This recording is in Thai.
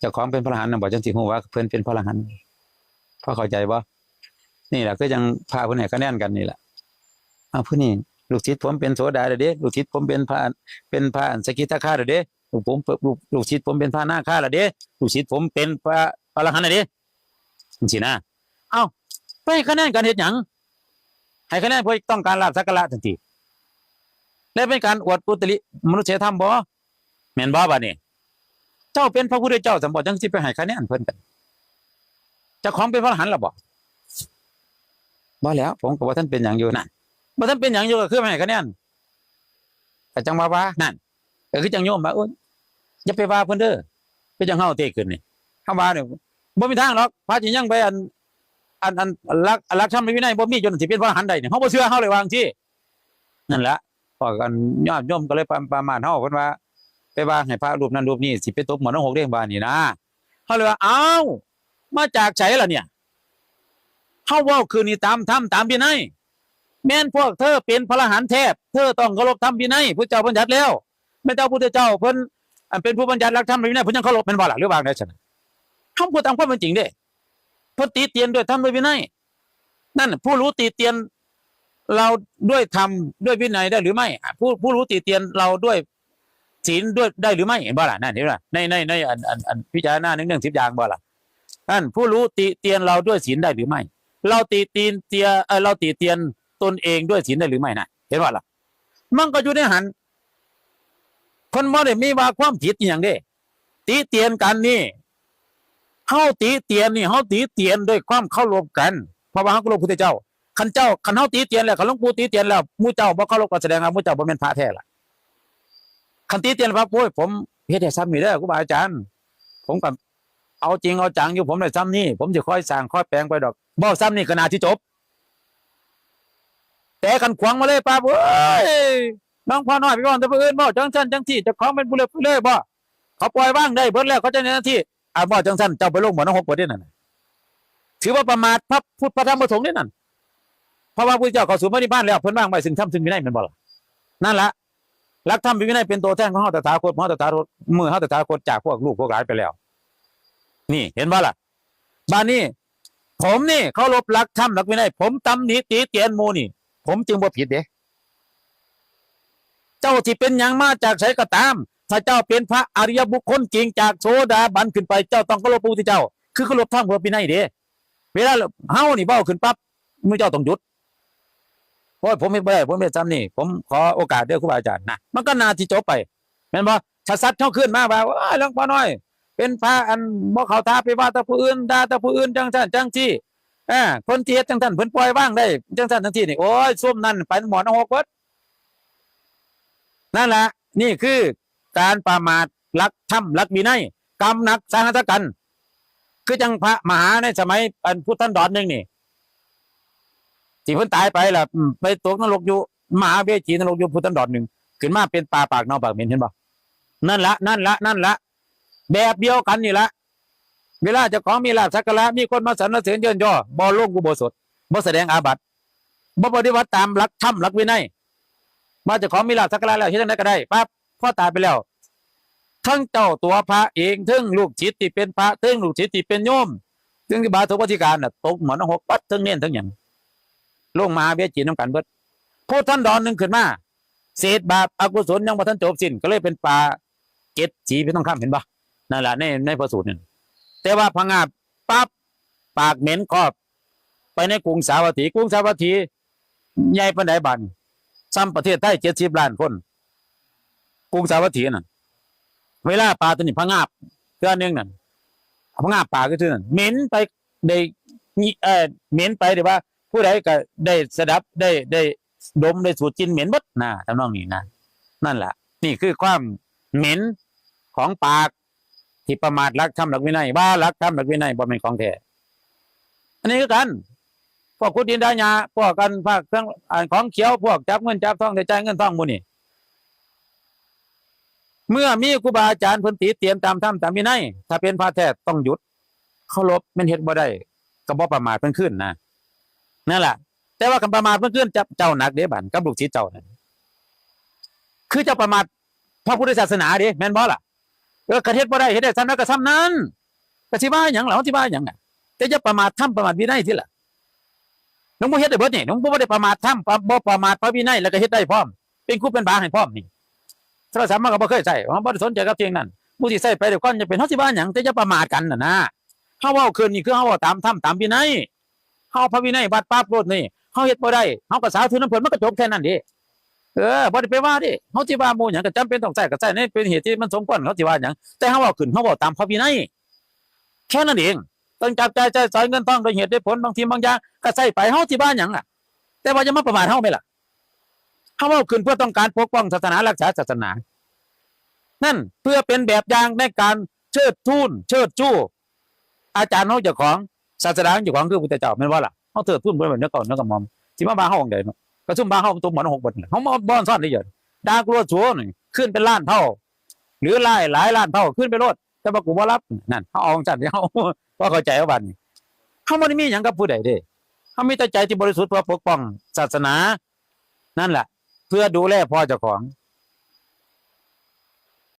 เจ้าของเป็นพระหันต์น่ะบ่จังสิฮู้ว่าเพิ่อนเป็นพระหันต์พอเข้าใจบ่นี่แหละก็ยังพาเพิ่อนให้คะแนนกันนี่แหละเอ้าวผู้นี้ลูกศิษย์ผมเป็นโสดาเด้อเด้ลูกศิษย์ผมเป็นพระเป็นพระสกิทาคาเด้อเด้ลูกผมลูกลูกศิษย์ผมเป็นพระนาคาเด้อเด้ลูกศิษย์ผมเป็นพระพระหันเด้อเด้จังนะเอ้าไปคะแนนกันเฮ็ดหยังให้คะแนนเพื่อต้องการลาภสักการะทันทีและเป็นการอวดอุตริมนุษยธรรมบ่แม่นบ่บัดนี้ เจ้าเป็นพระพุทธเจ้าสมบัติจังสิไปให้คะแนนเพิ่นกันจ้าของเป็นพระอรหันต์ล่ะบ่บ่แล้ว ผมก็ว่าท่านเป็นหยังอยู่นั่นบ่ท่านเป็นหยังอยู่ก็คือไม่ให้คะแนนแต่จังว่าว่านั่นก็คือจังโยมว่าโอ้ยอย่าไปว่าเพิ่นเด้อเป็นจังเฮาเตะขึ้นนี่คำว่าเนี่ยบ่มีทางหรอกพระสิยังไปอันอันอันรักรักธรรมวินัยบ่มีจนสิเป็นพระอรหันต์ได้เนี่ยเฮาบ่เชื่อเฮาเลยว่างซี่นั่นแหละพอกันญาติโยมก็เลยประมาทเฮาเพิ่นว่า ไปว่าให้พระรูปนั้นรูปนี้สิไปตบหมอนหกเรื่องบานนี่นะเขาเลยว่าอ้าวมาจากไสล่ะเนี่ยเขาว่าคือนี่ตามธรรมตามพินัยแม่นพวกเธอเป็นพระรหันแทบเธอต้องเคารพธรรมพินัยพระเจ้าบัญญัติแล้วไม่เจ้าพุทธเจ้าเพิ่นเป็นผู้บัญญัติหลักธรรมพินัยเพิ่นยังเคารพเป็นบ่ล่ะหรือว่าไงฉะนั้นเขาพูดตามความเป็นจริงเด้เพิ่นตีเตียนด้วยธรรมด้วยวินัยนั่นผู้รู้ตีเตียนเราด้วยธรรมด้วยวินัยได้หรือไม่ผู้ผู้รู้ตีเตียนเราด้วย ศีลด้วยได้หรือไม่เห็นบ่ล่ะนั่นเห็นบ่ล่ะในในในอันอันอันพิจารณาหนึ่งหนึ่งสิบอย่างบ่ล่ะท่านผู้รู้ติเตียนเราด้วยศีลได้หรือไม่ เราตีตีนเตียเออเราตีเตียนตนเองด้วยศีลได้หรือไม่นะเห็นบ่ล่ะมันก็อยู่ในหันคนบ่ได้มีว่าความผิดอย่างเด้ตีเตียนกันนี่เฮาตีเตียนนี่เฮาตีเตียนด้วยความเคารพกันเพราะว่าเฮาเคารพพระพุทธเจ้าคันเจ้าคันเฮาตีเตียนแล้วคันหลวงปู่ตีเตียนแล้วมู่เจ้าบ่เคารพก็แสดงว่ามู่เจ้าบ่แม่นพระแท้ล่ะ คันตีเตียนพระโอ้ยผมเฮ็ดให้ซ้ำนี่เด้อครูบาอาจารย์ ผมกับเอาจริงเอาจังอยู่ผมได้ซ้ำนี่ผมจะค่อยสร้างค่อยแปลงไปดอกบ่ซ้ำนี่ก็น่าที่จบ แต่กันขวางมาเลยป้าเอ้ยน้องพ่อน้อยไปก่อนแต่ผู้อื่นบ่จังซั่นจังที่จะของเป็นผู้เล่ผู้เล่บ่เขาปล่อยว่างได้เบิดแล้วเขาจะในหน้าที่อ่าบ่จังซั่นเจ้าไปลงบ่อนหกบ่ได้นั่นถือว่าประมาทพระพุทธพระธรรมพระสงฆ์นี่นั่นเพราะว่าพระเจ้าเขาสู่พระนิพพานแล้วเพิ่นว่างไว้ซึ่งธรรมซึ่งวินัยแม่นบ่ล่ะนั่นล่ะ หลักธรรมวินัยเป็นตัวแทนของเฮาตถาคตเฮาตถาคตมือเฮาตถาคตจากพวกลูกพวกหลานไปแล้ว นี่เห็นบ่ล่ะบ้านนี้ผมนี่เคารพหลักธรรมหลักวินัยผมตำหนิตีเตียนมูนี่ ผมจึงบ่ผิดเด้เจ้าที่เป็นยังมาจากไสก็ตาม ถ้าเจ้าเป็นพระอริยบุคคลจริงจากโสดาบันขึ้นไปเจ้าต้องเคารพพระพุทธเจ้า คือเคารพธรรมเคารพวินัยเด้เวลาเฮานี่เบ้าขึ้นปั๊บมือเจ้าต้องหยุด เพราะผมไม่ได้ผมไม่ได้จำนี่ผมขอโอกาสเด้อครูบาอาจารย์นะมันก็นาที่จบไปแม่นบ่ถ้าสัตว์เข้าขึ้นมาว่าว้าหลวงพ่อน้อย เป็นพระอันบ่เขาทาไปว่าตะผู้อื่นด่าตะผู้อื่นจังซั่นจังซี่เอ่าคนเที่เฮ็ดจังซั่นเพิ่นปล่อยว่างได้จังซั่นจังซี่นี่โอ้ยส้มนั่นไปหมอนหกเบิดนั่นแหละนี่คือการประมาทลักธรรมลักวินัยกรรมนักสาหัสกันคือจังพระมหาในสมัยอันพุทธันดรหนึ่งนี่ ที่เพิ่นตายไปล่ะอืมไปตกนรกอยู่มหาเวจีนรกอยู่พุทธันดรหนึ่งขึ้นมาเป็นปลาปากเน่าปากเหม็นเห็นบ่นั่นละนั่นละนั่นละแบบเดียวกันนี่ละเวลาเจะของมีลาภสักการะมีคนมาสรรเสริญเยินย่อบ่ลงกุโบสถบ่แสดงอาบัติบ่ปฏิบัติตามหลักธรรมหลักวินัยมาเจะของมีลาภสักการะแล้วเฮ็ดจังไดก็ได้ปั๊บพอตายไปแล้วทั้งเจ้าตัวพระเองทั้งลูกศิษย์ที่เป็นพระทั้งลูกศิษย์ที่เป็นโยมทั้งที่บาทุปฏิการน่ะตกหมอนหกปัดทั้งเน้นทั้งหยัง ลงมาเบียจีนน้ำกันเบิดพูดท่านดอนหนึ่งขึ้นมาเศษบาปอกุศลยังบ่ทันจบสิ้นก็เลยเป็นปลาเก็ดสีพี่ต้องข้ามเห็นปะนั่นแหละในในพระสูตรนี่แต่ว่าพังงาปั๊บปากเหม็นครอบ ไปในกรุงสาวัตถีกรุงสาวัตถีใหญ่ปันไดบันซ้ำประเทศไทยเจ็ดสิบล้านคนกรุงสาวัตถีน่ะเวลาปลาตัวนี้พังงาบเทื่อนึงนั่นพังงาบปลาก็คือนั่นเหม็นไปได้เออเหม็นไปเดี๋ยวว่า ผู้ใดก็ได้สดับได้ได้ดมได้สูดกลินเหม็นหมดนะทำนองนี้นะนั่นแหละนี่คือความเหม็นของปากที่ประมาทรักทำหลักวินัยว่ารักทำหลักวินัยบ่เป็นของแท้อันนี้ก็กันพวกคุดินดาญาพวกกันภาคเครื่องของเขียวพวกจับเงินจับทองได้จ่ายเงินทองมูนี่เมื่อมีครูบาอาจารย์พิ่นตีเตรียมตามธรรมตามวินัยถ้าเป็นพระแท้ต้องหยุดเคารพมันเฮ็ดบ่ได้ก็บ่ประมาทเพิ่นขึ้นนะ นั่นแหละแต่ว่าคำประมาทเมื่อคืนจับเจ้าหนักเด้บันกับลูกศิษย์เจ้านั่นคือเจ้าประมาทพระพุทธศาสนาเด้แม่นบ่ล่ะเออกระเทศบ่ได้เฮ็ดได้ซ้ำนั้นก็ซ้ำนั้นก็สิว่าหยังเหล่าสิว่าหยังอะแต่จะประมาททำประมาทวินัยที่ล่ะน้องบ่เฮ็ดได้เบิดนี่น้องบ่ได้ประมาททำบ่ประมาทพระวินัยแล้วก็เฮ็ดได้พร้อม เป็นครูเป็นบาให้พร้อมนี่โทรศัพท์มันก็บ่เคยใช้เพราะบ่ได้สนใจกับเพียงนั้นผู้ที่ใช้ไปเดี๋ยวก่อนจะเป็นเฮาสิว่าหยังแต่จะประมาทกันน่ะนะเฮาเว้าคืนนี่คือเฮาเว้าตามธรรมตามวินัย เฮาพระวินัยวัดปั๊บโลดนี่เฮาเฮ็ดบ่ได้เฮาก็สาธุน้ำเพิ่นมันก็จบแค่นั้นด้เออบ่ได้ไปว่าดิเฮาสิว่าหมู่หยังก็จำเป็นต้องใช้ก็ใช้ในเป็นเหตุที่มันสมควรเขาสิว่าหยังแต่เฮาเว้าขึ้นเฮาเว้าตามพระวินัยแค่นั้นเองต้องจับใจใช้สอยเงินทองโดยเหตุด้วยผลบางทีบางอย่างก็ใช้ไปเฮาสิว่าหยังอะ แต่ว่าจะมาประมาทเฮาไหมล่ะเฮาเว้าขึ้นเพื่อต้องการปกป้องศาสนารักษาศาสนานั่นเพื่อเป็นแบบอย่างในการเชิดทูนเชิดชู้อาจารย์เฮาเจ้าของ ศาสนาเจ้าของคือพุทธเจ้าแม่นว่าล่ะเฮาเทิดทูนเพิ่นไว้เนื้อก่อนเนื้อกระหม่อมสิมาว่าเฮาจังไดเนะกระซุ่มบ้าเฮาตัวหมอนหกบนเฮามาบ้อนซ่อนได้เยอะดากลัวชัวหนี่งขึ้นเป็นล้านเท่า หรือหลายหลายล้านเท่าขึ้นไปโลดแต่ว่ากูบ่ารับนั่นเฮาเอาจังซี่เฮาว่าเข้าใจว่าบันเฮาบ่ได้มีหยังกับผู้ใดเด้เฮามีแต่ใจที่บริสุทธิ์เพื่อปกป้องศาสนา นั่นแหละ เพื่อดูแลพ่อเจ้าของ